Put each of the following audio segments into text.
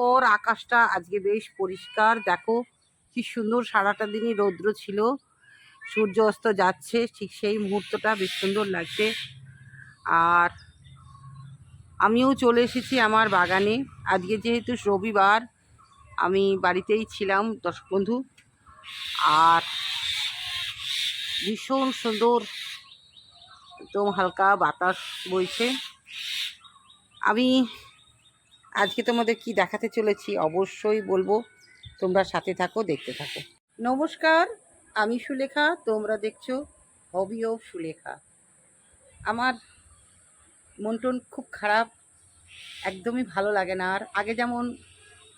পর আকাশটা আজকে বেশ পরিষ্কার। দেখো কি সুন্দর সারাটা দিনই রৌদ্র ছিল। সূর্য অস্ত যাচ্ছে, ঠিক সেই মুহূর্তটা বেশ সুন্দর লাগছে। আর আমিও চলে এসেছি আমার বাগানে। আজকে যেহেতু রবিবার, আমি বাড়িতেই ছিলাম, দর্শক বন্ধু। আর ভীষণ সুন্দর, একদম হালকা বাতাস বইছে। আমি আজকে তোমাদের কি দেখাতে চলেছি অবশ্যই বলব। তোমরা সাথে থাকো, দেখতে থাকো। নমস্কার, আমি সুলেখা, তোমরা দেখছ হবি অফ সুলেখা। আমার মন টন খুব খারাপ, একদমই ভালো লাগে না। আর আগে যেমন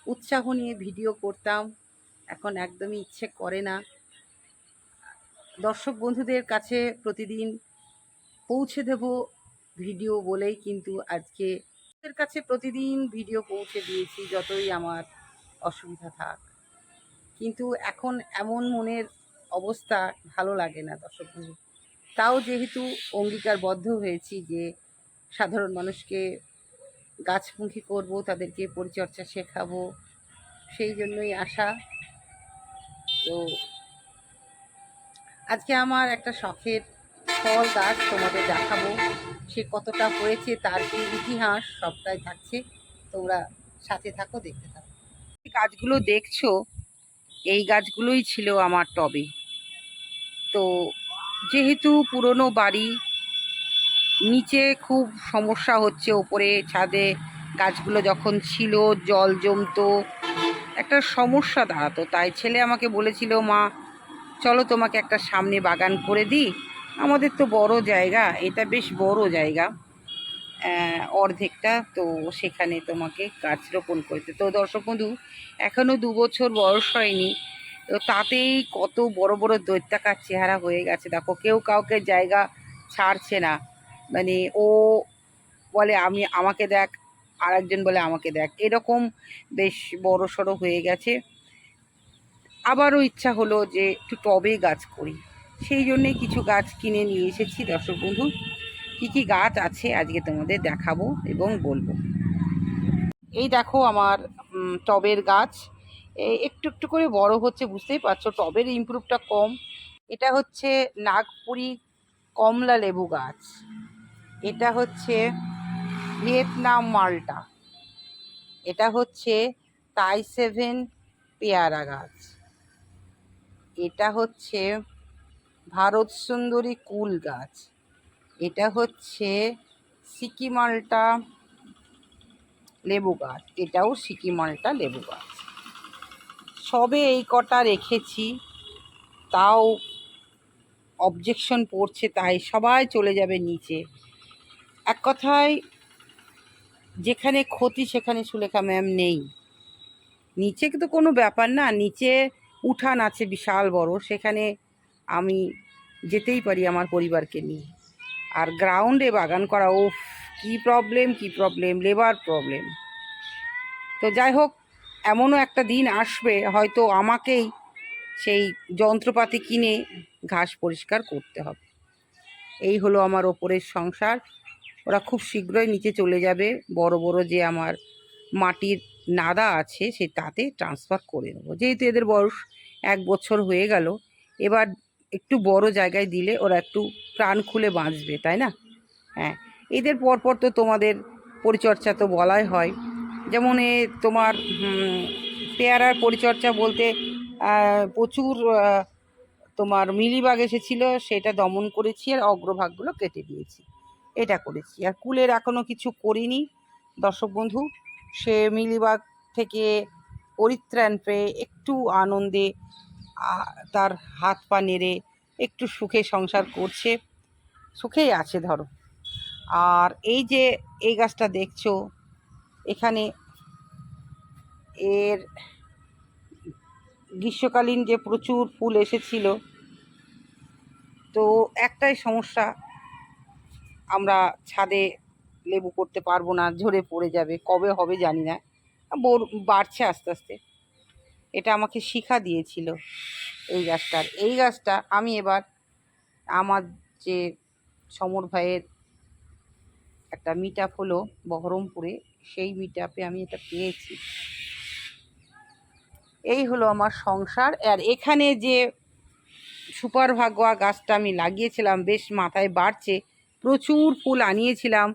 উৎসাহ নিয়ে ভিডিও করতাম, এখন একদমই ইচ্ছে করে না। দর্শক বন্ধুদের কাছে প্রতিদিন পৌঁছে দেব ভিডিও বলেই, কিন্তু আজকে ওদের কাছে প্রতিদিন ভিডিও পৌঁছে দিয়েছি যতই আমার অসুবিধা থাক। কিন্তু এখন এমন মনের অবস্থা ভালো লাগে না দর্শক তাও যেহেতু অঙ্গীকারবদ্ধ হয়েছি যে সাধারণ মানুষকে গাছমুখী করব, তাদেরকে পরিচর্যা শেখাবো, সেই জন্যই আসা তো আজকে আমার একটা শখের ফল গাছ তোমাদের দেখাবো। সে কতটা হয়েছে তার কি ইতিহাস সবটাই থাকছে। তোমরা সাথে থাকো, দেখতে থাকো। গাছগুলো দেখছ? এই গাছগুলোই ছিল আমার টবে। তো যেহেতু পুরনো বাড়ি, নিচে খুব সমস্যা হচ্ছে, ওপরে ছাদে গাছগুলো যখন ছিল, জল জমতো, একটা সমস্যা দাঁড়াতো। তাই ছেলে আমাকে বলেছিল, মা, চলো তোমাকে একটা সামনে বাগান করে দিই। আমাদের তো বড় জায়গা, এটা বেশ বড় জায়গা। অর্ধেকটা তো সেখানে তোমাকে গাছ রোপণ করতে। তো দর্শক বন্ধু এখনও দু বছর বয়স হয়নি, তো তাতেই কত বড় বড় দৈত্যাকার চেহারা হয়ে গেছে। দেখো, কেউ কাউকে জায়গা ছাড়ছে না। মানে ও বলে, আমি, আমাকে দেখ আর একজন বলে, আমাকে দেখ। এরকম বেশ বড় সড়ো হয়ে গেছে। আবারও ইচ্ছা হলো যে একটু টবে গাছ করি। সেই জন্যে কিছু গাছ কিনে নিয়ে এসেছি, দর্শক বন্ধু। কী কী গাছ আছে আজকে তোমাদের দেখাবো এবং বলব। এই দেখো আমার টবের গাছ। একটু একটু করে বড় হচ্ছে, বুঝতেই পারছ, টবের ইমপ্রুভটা কম। এটা হচ্ছে নাগপুরি কমলা লেবু গাছ। এটা হচ্ছে ভিয়েতনাম মালটা। এটা হচ্ছে তাই সেভেন পেয়ারা গাছ। এটা হচ্ছে ভারত সুন্দরী কুল গাছ। এটা হচ্ছে সিকিমালটা লেবু গাছ। এটাও সিকিমালটা লেবু গাছ। সবে এই কটা রেখেছি, তাও অবজেকশন পড়ছে, তাই সবাই চলে যাবে নিচে। এক কথায়, যেখানে ক্ষতি সেখানে সুলেখা ম্যাম নেই। নিচে তো কোনো ব্যাপার না, নিচে উঠান আছে বিশাল বড়, সেখানে আমি যেতেই পারি আমার পরিবারকে নিয়ে। আর গ্রাউন্ডে বাগান করা ও কি প্রবলেম কি প্রবলেম লেবার প্রবলেম তো যাই হোক, এমনও একটা দিন আসবে, হয়তো আমাকেই সেই যন্ত্রপাতি কিনে ঘাস পরিষ্কার করতে হবে। এই হলো আমার ওপরের সংসার। ওরা খুব শীঘ্রই নিচে চলে যাবে। বড় বড় যে আমার মাটির নাদা আছে, সে তাতে ট্রান্সফার করে দেবো যেহেতু এদের বয়স এক বছর হয়ে গেল, এবার একটু বড় জায়গায় দিলে ওরা একটু প্রাণ খুলে বাঁচবে, তাই না? হ্যাঁ এদের পরপর তো তোমাদের পরিচর্যা তো বলাই হয়। যেমন এ তোমার পেয়ারার পরিচর্যা বলতে প্রচুর তোমার মিলিবাগ এসেছিল, সেটা দমন করেছি আর অগ্রভাগগুলো কেটে দিয়েছি। এটা করেছি। আর কুলের এখনও কিছু করিনি। দর্শক বন্ধু, সে মিলিবাগ থেকে পরিত্রাণ পেয়ে একটু আনন্দে তার হাত পা নেড়ে একটু সুখে সংসার করছে, সুখেই আছে ধরো। আর এই যে এই গাছটা দেখছ, এখানে এর গ্রীষ্মকালীন যে প্রচুর ফুল এসেছিল, তো একটাই সমস্যা, আমরা ছাদে লেবু করতে পারব না, ঝরে পড়ে যাবে, কবে হবে জানি না। বড়- বাড়ছে আস্তে আস্তে। এটা আমাকে শিখা দিয়েছিল এই গাছটার এই গাছটা আমি এবার আমার যে সমর ভাইয়ের একটা মিট আপ হলো বহরমপুরে, সেই মিট আপে আমি এটা পেয়েছি। এই হলো আমার সংসার। আর এখানে যে সুপার ভাগোয়া গাছটা আমি লাগিয়েছিলাম, বেশ মাথায় বাড়ছে। প্রচুর ফুল আনিয়েছিলাম,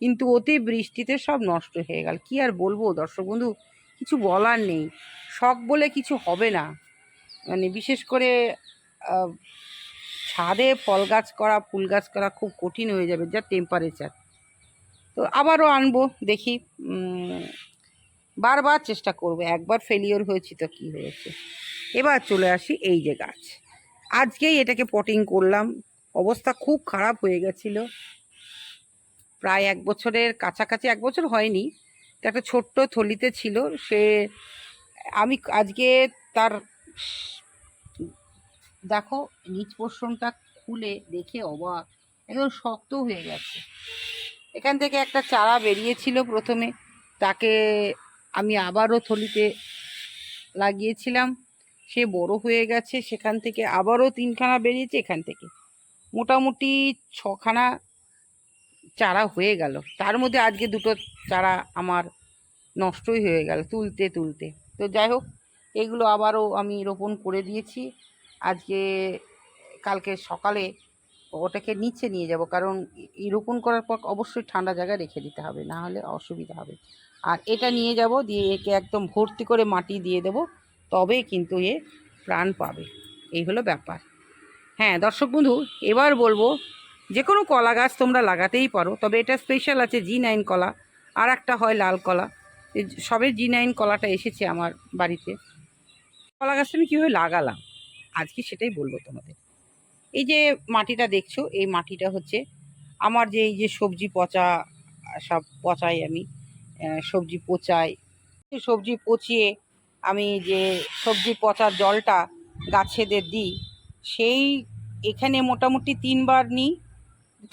কিন্তু অতি বৃষ্টিতে সব নষ্ট হয়ে গেল। কি আর বলব দর্শক বন্ধু, কিছু বলার নেই। শখ বলে কিছু হবে না। মানে বিশেষ করে ছাদে ফল গাছ করা, ফুল গাছ করা খুব কঠিন হয়ে যাবে যা টেম্পারেচার তো আবারও আনব, দেখি বারবার চেষ্টা করব, একবার ফেলিওর হয়েছি তো কি হয়েছে। এবার চলে আসি এই যে গাছ। আজকেই এটাকে পটিং করলাম, অবস্থা খুব খারাপ হয়ে গেছিল। প্রায় এক বছরের কাছাকাছি, এক বছর হয়নি একটা ছোট্ট থলিতে ছিল, সে আমি আজকে তার দেখো, নিচ পোর্শনটা খুলে দেখে অবাক, একদম শক্ত হয়ে গেছে। এখান থেকে একটা চারা বেরিয়েছিল প্রথমে, তাকে আমি আবারও থলিতে লাগিয়েছিলাম। সে বড় হয়ে গেছে, সেখান থেকে আবারও তিনখানা বেরিয়েছে, এখান থেকে। মোটামুটি ছখানা চারা হয়ে গেল। তার মধ্যে আজকে দুটো চারা আমার নষ্টই হয়ে গেল, তুলতে তুলতে। তো যাই হোক, এগুলো আবারও আমি রোপণ করে দিয়েছি। আজকে, কালকে সকালে ওটাকে নিচে নিয়ে যাব, কারণ এই রোপণ করার পর অবশ্যই ঠান্ডা জায়গায় রেখে দিতে হবে, না হলে অসুবিধা হবে। আর এটা নিয়ে যাব, দিয়ে একে একদম ভর্তি করে মাটি দিয়ে দেব, তবেই কিন্তু এ প্রাণ পাবে। এই হলো ব্যাপার। হ্যাঁ দর্শক বন্ধু, এবার বলব যে কোনো কলা গাছ তোমরা লাগাতেই পারো, তবে এটা স্পেশাল আছে জি নাইন কলা, আর একটা হয় লাল কলা। সবে জি নাইন কলাটা এসেছে আমার বাড়িতে। কলা গাছটা আমি কীভাবে লাগালাম? আজকে সেটাই বলব তোমাদের। এই যে মাটিটা দেখছ, এই মাটিটা হচ্ছে আমার যে এই যে সবজি পচা, সব পচাই আমি সবজি পচাই। সবজি পচিয়ে আমি যে সবজি পচার জলটা গাছেদের দিই, সেই এখানে মোটামুটি তিনবার নিই,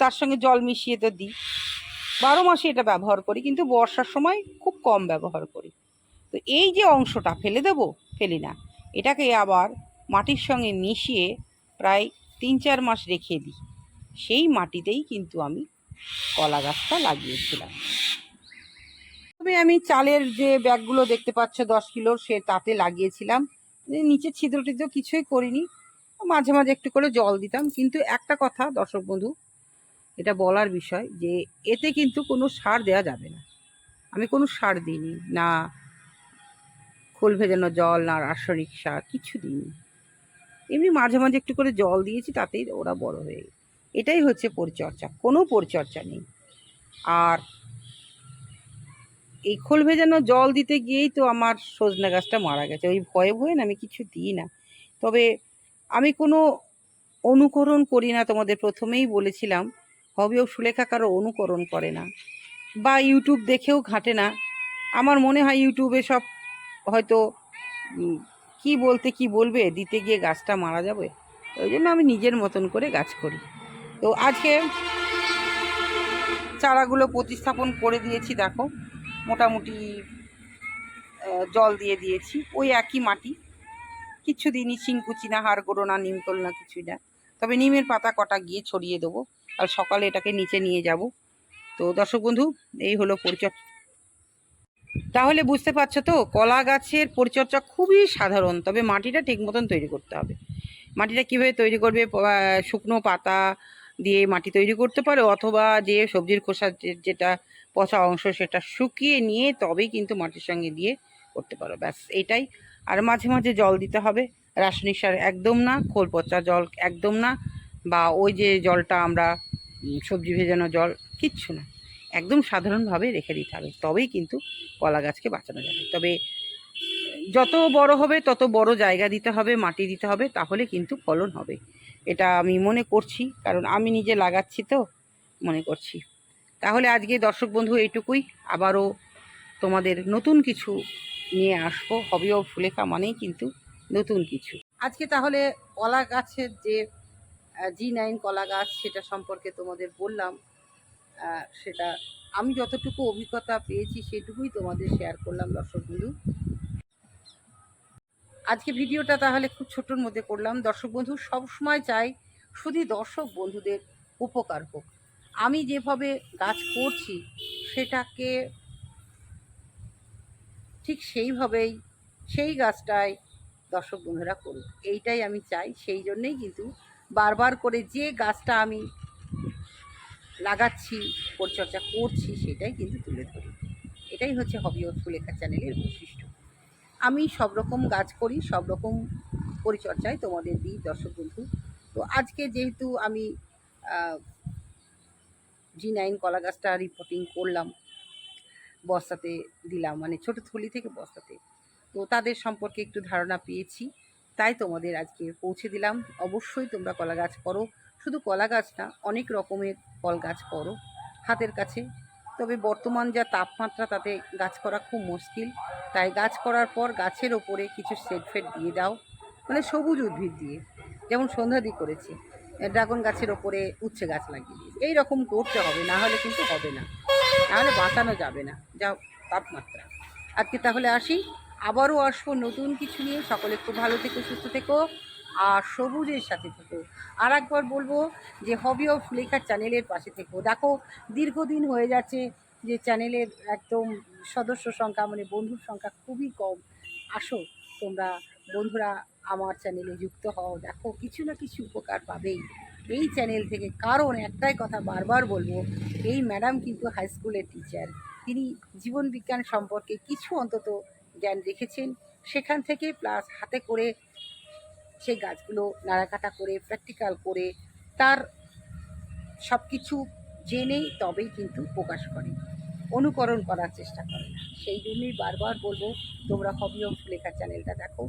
তার সঙ্গে জল মিশিয়ে তো দিই। বারো মাসে এটা ব্যবহার করি, কিন্তু বর্ষার সময় খুব কম ব্যবহার করি। তো এই যে অংশটা ফেলে দেব, ফেলি না। এটাকে আবার মাটির সঙ্গে মিশিয়ে প্রায় তিন চার মাস রেখে দিই। সেই মাটিতেই কিন্তু আমি কলা গাছটা লাগিয়েছিলাম। তবে আমি চালের যে ব্যাগগুলো দেখতে পাচ্ছ দশ কিলোর সে তাতে লাগিয়েছিলাম। নিচে ছিদ্র টিদ্র কিছুই করিনি। মাঝে মাঝে একটু করে জল দিতাম, কিন্তু একটা কথা দর্শক বন্ধু এটা বলার বিষয় যে এতে কিন্তু কোনো সার দেওয়া যাবে না। আমি কোনো সার দিইনি, না খোল ভেজানো জল, না রাসায়নিক সার, কিছু দিইনি। এমনি মাঝে মাঝে একটু করে জল দিয়েছি, তাতেই ওরা বড় হয়ে। এটাই হচ্ছে পরিচর্যা, কোনো পরিচর্যা নেই। আর এই খোল ভেজানো জল দিতে গিয়েই তো আমার সজনে গাছটা মারা গেছে। ওই ভয়ে ভয়ে না আমি কিছু দিই না। তবে আমি কোনো অনুকরণ করি না তোমাদের। প্রথমেই বলেছিলাম হবেও সুলেখা কারও অনুকরণ করে না। বা ইউটিউব দেখেও ঘাটে না। আমার মনে হয় ইউটিউবে সব হয়তো কি বলতে কি বলবে, দিতে গিয়ে গাছটা মারা যাবে। ওই জন্য আমি নিজের মতন করে গাছ করি। তো আজকে চারাগুলো প্রতিস্থাপন করে দিয়েছি, দেখো। মোটামুটি জল দিয়ে দিয়েছি। ওই একই মাটি। কিছু দিনই চিংকুচি না হাড় গোড়ো না, নিমতল না, কিছুই না। তবে নিমের পাতা কটা গিয়ে ছড়িয়ে দেবো। আর সকালে এটাকে নিচে নিয়ে যাব। তো দর্শক বন্ধু, এই হলো পরিচর্যা। তাহলে বুঝতে পারছ তো, কলা গাছের পরিচর্যা খুবই সাধারণ, তবে মাটিটা ঠিক মতন তৈরি করতে হবে। মাটিটা কীভাবে তৈরি করবে? শুকনো পাতা দিয়ে মাটি তৈরি করতে পারো, অথবা যে সবজির খোসা যেটা পচা অংশ সেটা শুকিয়ে নিয়ে তবেই কিন্তু মাটির সঙ্গে দিয়ে করতে পারো, ব্যাস এটাই। আর মাঝে মাঝে জল দিতে হবে, রাসায়নিক সার একদম না, খোল পচা জল একদম না বা ওই যে জলটা আমরা সবজি ভেজানো জল, কিচ্ছু না। একদম সাধারণভাবে রেখে দিতে হবে। তবেই কিন্তু কলা গাছকে বাঁচানো যাবে। তবে যত বড় হবে, তত বড় জায়গা দিতে হবে, মাটি দিতে হবে, তাহলে কিন্তু ফলন হবে। এটা আমি মনে করছি, কারণ আমি নিজে লাগাচ্ছি তো, মনে করছি। তাহলে আজকে দর্শক বন্ধু এইটুকুই। আবারও তোমাদের নতুন কিছু নিয়ে আসব। হবেও ফুলেখা মানেই কিন্তু নতুন কিছু। আজকে তাহলে কলা গাছের যে জি নাইন কলা গাছ সেটা সম্পর্কে তোমাদের বললাম। সেটা আমি যতটুকু অভিজ্ঞতা পেয়েছি সেটুকুই তোমাদের শেয়ার করলাম দর্শক বন্ধু আজকে ভিডিওটা তাহলে খুব ছোটোর মধ্যে করলাম। দর্শক বন্ধু সবসময় চাই শুধু দর্শক বন্ধুদের উপকার হোক। আমি যেভাবে গাছ করছি সেটাকে ঠিক সেইভাবেই সেই গাছটায় দর্শক বন্ধুরা করুক। এইটাই আমি চাই, সেই জন্যেই কিন্তু বারবার করে যে গাছটা আমি লাগাচ্ছি, পরিচর্যা করছি, সেটাই কিন্তু তুলে ধরি। এটাই হচ্ছে হবি ও সুলেখা চ্যানেলের বৈশিষ্ট্য। আমি সব রকম গাছ করি, সব রকম পরিচর্যায় তোমাদের দিই, দর্শক বন্ধু। তো আজকে যেহেতু আমি জি নাইন কলা গাছটা রিপোর্টিং করলাম, বস্তাতে দিলাম মানে ছোট থলি থেকে বস্তাতে। তো তাদের সম্পর্কে একটু ধারণা পেয়েছি। তাই তোমাদের আজকে পৌঁছে দিলাম। অবশ্যই তোমরা কলা গাছ করো। শুধু কলা গাছ না, অনেক রকমের ফল গাছ করো হাতের কাছে। তবে বর্তমান যা তাপমাত্রা, তাতে গাছ করা খুব মুশকিল। তাই গাছ করার পর গাছের ওপরে কিছু সেট ফেট দিয়ে দাও। মানে সবুজ উদ্ভিদ দিয়ে। যেমন সন্ধ্যাদি করেছি, ড্রাগন গাছের ওপরে উচ্ছে গাছ লাগিয়ে এই রকম করতে হবে, না হলে কিন্তু হবে না। নাহলে বাঁচানো যাবে না। যা তাপমাত্রা। আজকে তাহলে আসি। আবারও আসব নতুন কিছু নিয়ে। সকলে খুব ভালো থেকো, সুস্থ থেকো, আর সবুজের সাথে থেকো। আর একবার বলব যে হবি অফ লেখার চ্যানেলের পাশে থেকো। দেখো, দীর্ঘদিন হয়ে যাচ্ছে যে চ্যানেলের একদম সদস্য সংখ্যা মানে বন্ধুর সংখ্যা খুবই কম। আসো, তোমরা বন্ধুরা আমার চ্যানেলে যুক্ত হও। দেখো, কিছু না কিছু উপকার পাবেই। এই চ্যানেল থেকে কারণ একটাই কথা বারবার বলব, এই ম্যাডাম কিন্তু হাই স্কুলের টিচার তিনি জীবন বিজ্ঞান সম্পর্কে কিছু অন্তত জ্ঞান রেখেছেন, সেখান থেকে প্লাস হাতে করে সেই গাছগুলো নাড়াকাটা করে প্র্যাকটিক্যাল করে তার সব কিছু জেনেই তবেই কিন্তু প্রকাশ করে। অনুকরণ করার চেষ্টা করে না। সেই জন্যই বারবার বলব, তোমরা হবি অফ লেখা চ্যানেলটা দেখো,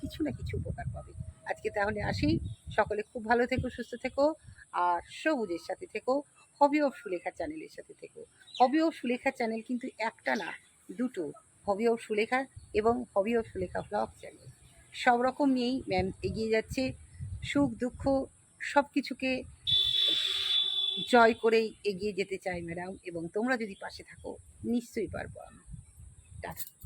কিছু না কিছু উপকার পাবে। আজকে তাহলে আসি। সকলে খুব ভালো থেকো, সুস্থ থেকো, আর সবুজের সাথে থেকো হবি অফ সুলেখা চ্যানেলের সাথে থেকো। হবি অফ সুলেখা চ্যানেল কিন্তু একটা না, দুটো। হবি অফ সুলেখা এবং hobby of Sulekha blog channel. সব রকম নিয়েই ম্যাম এগিয়ে যাচ্ছে। সুখ, দুঃখ সব কিছুকে জয় করেই এগিয়ে যেতে চাই ম্যাডাম এবং তোমরা যদি পাশে থাকো, নিশ্চয়ই পারব আমি। টাটা।